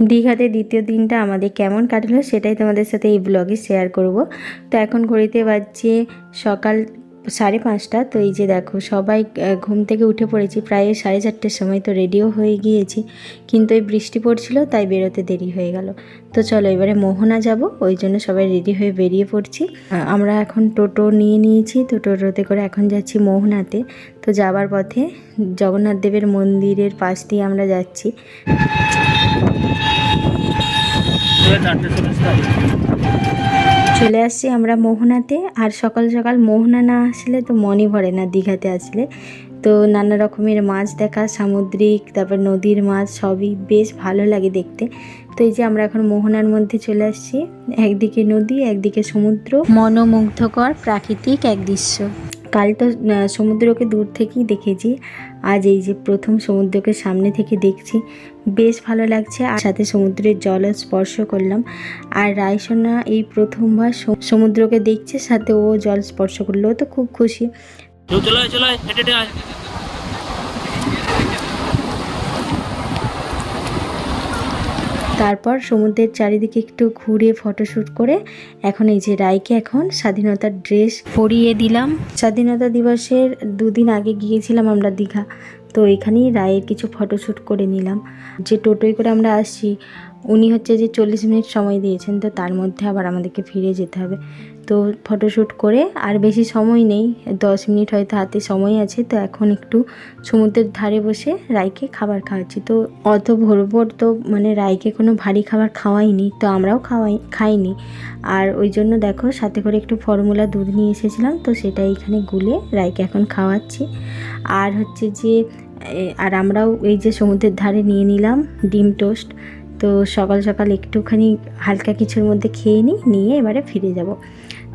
দীঘাতে দ্বিতীয় দিনটা আমাদের কেমন কাটলো সেটাই তোমাদের সাথে এই ব্লগে শেয়ার করব। তো এখন ঘড়িতে বাজছে সকাল সাড়ে পাঁচটা। তো এই যে দেখো, সবাই ঘুম থেকে উঠে পড়েছি। প্রায় সাড়ে চারটের সময় তো রেডিও হয়ে গিয়েছি। কিন্তু এই বৃষ্টি পড়ছিল, তাই বেরোতে দেরি হয়ে গেল। তো চলো এবারে মোহনা যাব, ওই জন্য সবাই রেডি হয়ে বেরিয়ে পড়ছি। আমরা এখন টোটো নিয়ে নিয়েছি। তো টোটোতে করে এখন যাচ্ছি মোহনাতে। তো যাবার পথে জগন্নাথ দেবের মন্দিরের পাশ দিয়ে আমরা যাচ্ছি। চলে আসছি আমরা মোহনাতে। আর সকাল সকাল মোহনা না আসলে তো মনই ভরে না দীঘাতে আসলে। তো নানা রকমের মাছ দেখা সামুদ্রিক তারপর নদীর মাছ সবই বেশ ভালো লাগে দেখতে। তো এই যে আমরা এখন মোহনার মধ্যে চলে আসছি। একদিকে নদী একদিকে সমুদ্র। মনোমুগ্ধকর প্রাকৃতিক এক দৃশ্য। কাল তো সমুদ্রকে দূর থেকেই দেখেছি। আজ এই যে প্রথম সমুদ্রকে সামনে থেকে দেখছি, বেশ ভালো লাগছে। আর সাথে সমুদ্রের জল স্পর্শ করলাম। আর রায়সোনা এই প্রথমবার সমুদ্রকে দেখছে, সাথে ও জল স্পর্শ করল। তো খুব খুশি হেঁটে আয়। তারপর সমুদ্রের চারিদিকে একটু ঘুরে ফটোশ্যুট করে এখন এই যে রায়কে এখন স্বাধীনতার ড্রেস পরিয়ে দিলাম। স্বাধীনতা দিবসের দুদিন আগে গিয়েছিলাম আমরা দীঘা। তো এখানেই রায়ের কিছু ফটোশ্যুট করে নিলাম। যে টোটোয় করে আমরা আসছি উনি হচ্ছে যে চল্লিশ মিনিট সময় দিয়েছেন, তো তার মধ্যে আবার আমাদেরকে ফিরে যেতে হবে। তো ফটোশ্যুট করে আর বেশি সময় নেই, দশ মিনিট হয়তো হাতে সময় আছে, তো এখন একটু সমুদ্রের ধারে বসে রাইকে খাবার খাওয়াচ্ছি। তো অত ভোর ভোর তো মানে রাইকে কোনো ভারী খাবার খাওয়াইনি, তো আমরাও খাওয়াই, খাইনি। আর ওই জন্য দেখো সাথে করে একটু ফর্মুলা দুধ নিয়ে এসেছিলাম, তো সেটা এখানে গুলে রাইকে এখন খাওয়াচ্ছি। আর হচ্ছে যে আর আমরাও এই যে সমুদ্রের ধারে নিয়ে নিলাম ডিম টোস্ট। তো সকাল সকাল একটুখানি হালকা কিছুর মধ্যে খেয়ে নিই, নিয়ে এবারে ফিরে যাব।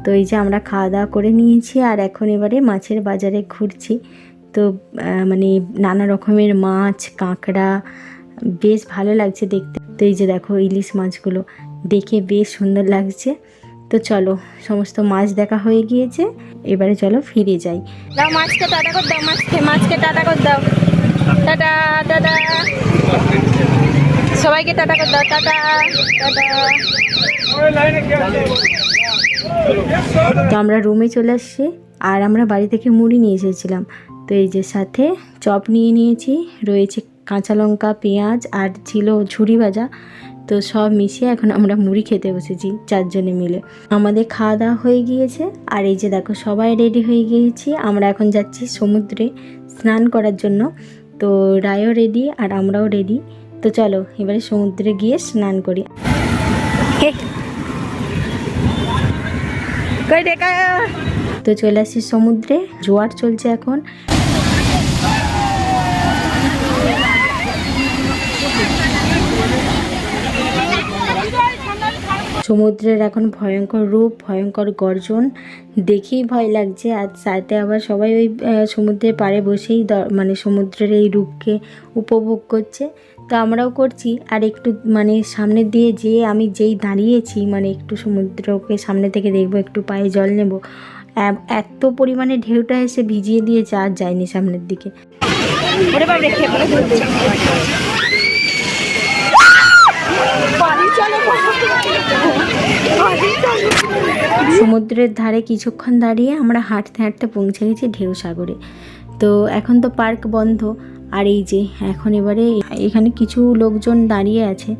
তো এই যে আমরা খাওয়া দাওয়া করে নিয়েছি আর এখন এবারে মাছের বাজারে ঘুরছি। তো মানে নানা রকমের মাছ, কাঁকড়া, বেশ ভালো লাগছে দেখতে। তো এই যে দেখো ইলিশ মাছগুলো, দেখে বেশ সুন্দর লাগছে। তো চলো, সমস্ত মাছ দেখা হয়ে গিয়েছে, এবারে চলো ফিরে যাই। মাছকে টাটা করে দাও, মাছকে মাছকে টাটা করে দাও। Tata tata. সবাইকে টাটা করে দাও, টাটা টাটা। তো আমরা রুমে চলে আসছি, আর আমরা বাড়ি থেকে মুড়ি নিয়ে এসেছিলাম। তো এই যে সাথে চপ নিয়ে নিয়েছি, রয়েছে কাঁচা লঙ্কা, পেঁয়াজ, আর ছিল ঝুড়ি ভাজা। তো সব মিশিয়ে এখন আমরা মুড়ি খেতে বসেছি চারজনে মিলে। আমাদের খাওয়া দাওয়া হয়ে গিয়েছে, আর এই যে দেখো সবাই রেডি হয়ে গিয়েছি। আমরা এখন যাচ্ছি সমুদ্রে স্নান করার জন্য। তো রায়ও রেডি আর আমরাও রেডি তো চলো এবারে সমুদ্রে গিয়ে স্নান করি। তো চলে আসছি সমুদ্রে জোয়ার চলছে এখন। সমুদ্রের এখন ভয়ঙ্কর রূপ ভয়ঙ্কর গর্জন দেখেই ভয় লাগছে। আর সাথে আবার সবাই ওই সমুদ্রের পাড়ে বসেই মানে সমুদ্রের এই রূপকে উপভোগ করছে। তো আমরাও করছি আর একটু মানে সামনের দিয়ে যেয়ে আমি যেই দাঁড়িয়েছি মানে একটু সমুদ্রকে সামনে থেকে দেখব একটু পায়ে জল নেব। এত পরিমাণে ঢেউটা এসে ভিজিয়ে দিয়ে আর যায়নি সামনের দিকে। সমুদ্রের ধারে কিছুক্ষণ দাঁড়িয়ে আমরা হাঁটতে হাঁটতে পৌঁছে গেছি ঢেউ সাগরে। তো এখন তো পার্ক বন্ধ আর এই যে, এখন এবারে এখানে কিছু লোকজন দাঁড়িয়ে আছে।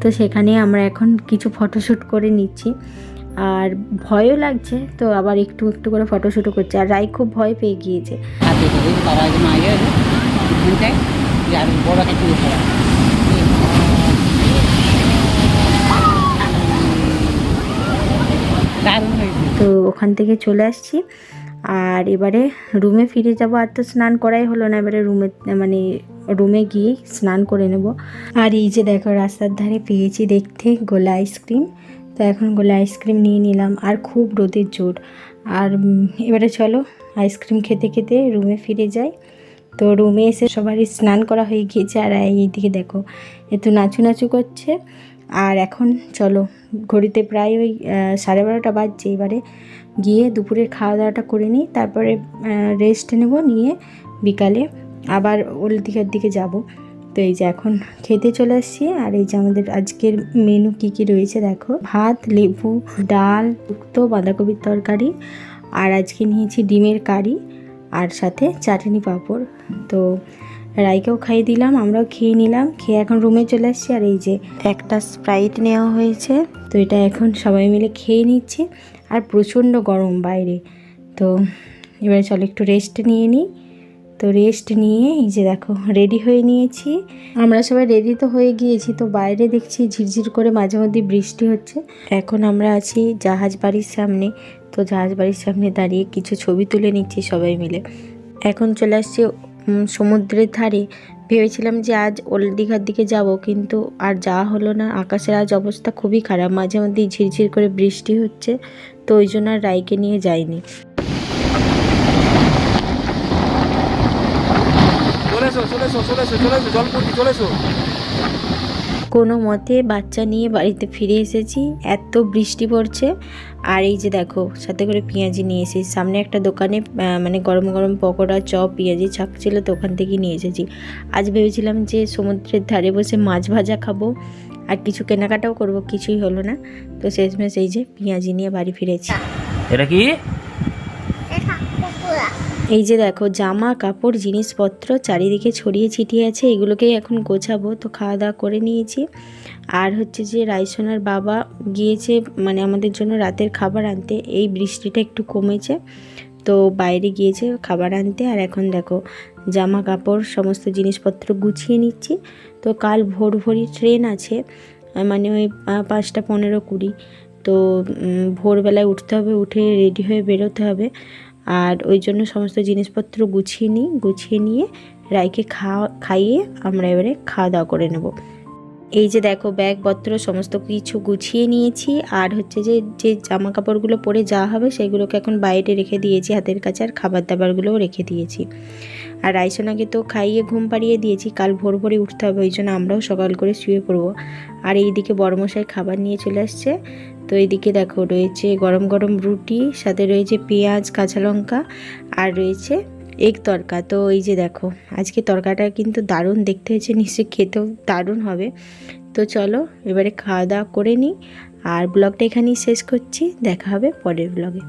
তো সেখানে আমরা এখন কিছু ফটোশ্যুট করে নিচ্ছি। আর ভয়ও লাগছে, তো আবার একটু একটু করে ফটোশ্যুটও করছে। আর রাই খুব ভয় পেয়ে গিয়েছে। তো ওখান থেকে চলে আসছি। আর এবারে রুমে ফিরে যাব। আর তো স্নান করাই হলো না, এবারে রুমে মানে রুমে গিয়ে স্নান করে নেব। আর এই যে দেখো, রাস্তার ধারে পেয়েছি দেখতে গোলা আইসক্রিম। তো এখন গোলা আইসক্রিম নিয়ে নিলাম, আর খুব রোদের জোর। আর এবারে চলো, আইসক্রিম খেতে খেতে রুমে ফিরে যাই। তো রুমে এসে সবারই স্নান করা হয়ে গিয়েছে। আর এইদিকে দেখো একটু নাচু নাচু করছে। আর এখন চলো, ঘড়িতে প্রায় ওই সাড়ে বারোটা বাজছে এবারে। গিয়ে দুপুরের খাওয়া দাওয়াটা করে নিই, তারপরে রেস্ট নেব নিয়ে বিকালে আবার দিঘার দিকে যাব। তো এই যে এখন খেতে চলে আসছি, আর এই যে আমাদের আজকের মেনু কি কি রয়েছে দেখো। ভাত, লেবু, ডাল শুক্তো বাঁধাকপির তরকারি, আর আজকে নিয়েছি ডিমের কারি, আর সাথে চাটনি পাঁপড়। তো রাইকেও খাইয়ে দিলাম, আমরাও খেয়ে নিলাম, খেয়ে এখন রুমে চলে আসছি। আর এই যে একটা স্প্রাইট নেওয়া হয়েছে, তো এটা এখন সবাই মিলে খেয়ে নিচ্ছি। আর প্রচণ্ড গরম বাইরে। তো এবারে চলো একটু রেস্ট নিয়ে নিই। তো রেস্ট নিয়ে এই যে দেখো রেডি হয়ে নিয়েছি। আমরা সবাই রেডি তো হয়ে গিয়েছি, তো বাইরে দেখছি ঝিরঝির করে মাঝে মধ্যে বৃষ্টি হচ্ছে। এখন আমরা আছি জাহাজ বাড়ির সামনে। তো জাহাজ বাড়ির সামনে দাঁড়িয়ে কিছু ছবি তুলে নিচ্ছি সবাই মিলে। এখন চলে আসছি সমুদ্রের ধারে। ভেবেছিলাম যে আজ ওল্ড দীঘার দিকে যাব, কিন্তু আর যাওয়া হলো না। আকাশের আজ অবস্থা খুবই খারাপ। মাঝে মধ্যেই ঝিরঝির করে বৃষ্টি হচ্ছে, তো ওই জন্য আর রায়কে নিয়ে যাইনি। চলে এসো চলে এসো চলে এসো চলে এসো চলে এসো। কোনো মতে বাচ্চা নিয়ে বাড়িতে ফিরে এসেছি। এত বৃষ্টি পড়ছে। আর এই যে দেখো, সাথে করে পেঁয়াজি নিয়ে এসেছি। সামনে একটা দোকানে মানে গরম গরম পকোড়া, চপ, পেঁয়াজি ছাক ছিল, তো ওখান থেকে নিয়ে এসেছি। আজ ভেবেছিলাম যে সমুদ্রের ধারে বসে মাছ ভাজা খাব। আর কিছু কেনাকাটাও করব, কিছুই হলো না। তো শেষমেশ এই যে পেঁয়াজি নিয়ে বাড়ি ফিরেছি। এটা কি? এই যে দেখো, জামা, কাপড়, জিনিসপত্র চারিদিকে ছড়িয়ে ছিটিয়ে আছে, এগুলোকেই এখন গোছাবো। তো খাওয়া দাওয়া করে নিয়েছি। আর হচ্ছে যে রাইসোনার বাবা গিয়েছে মানে আমাদের জন্য রাতের খাবার আনতে, এই বৃষ্টিটা একটু কমেছে। তো বাইরে গিয়েছে খাবার আনতে, আর এখন দেখো, জামা, কাপড়, সমস্ত জিনিসপত্র গুছিয়ে নিচ্ছি। তো কাল ভোর ভোরই ট্রেন আছে মানে ওই পাঁচটা পনেরো কুড়ি। তো ভোরবেলায় উঠতে হবে, উঠে রেডি হয়ে বেরোতে হবে। আর ওই জন্য সমস্ত জিনিসপত্র গুছিয়ে নিই, গুছিয়ে নিয়ে রাইকে খাওয়া, খাইয়ে আমরা এবারে খাওয়া দাওয়া করে নেব। এই যে দেখো ব্যাগপত্র, সমস্ত কিছু গুছিয়ে নিয়েছি। আর হচ্ছে যে যে জামা কাপড়গুলো পরে যাওয়া হবে সেগুলোকে এখন বাইরে রেখে দিয়েছি। হাতের কাছে আর খাবার দাবারগুলোও রেখে দিয়েছি। আর রাইসোনাকে তো খাইয়ে ঘুম পাড়িয়ে দিয়েছি। কাল ভোর ভোরে উঠতে হবে, ওই জন্য আমরাও সকাল করে শুয়ে পড়ব। আর এইদিকে বড়মশাই খাবার নিয়ে চলে আসছে। তো এইদিকে দেখো রয়েছে গরম গরম রুটি, সাথে রয়েছে পেঁয়াজ, কাঁচা লঙ্কা, আর রয়েছে এগ তরকা। তো এই যে দেখো, আজকে তরকাটা কিন্তু দারুণ, দেখতে হয়েছে নিশ্চয়ই খেতেও দারুণ হবে। তো চলো, এবারে খাওয়া দাওয়া করে নিই। আর ব্লগটা এখানেই শেষ করছি, দেখা হবে পরের ব্লগে।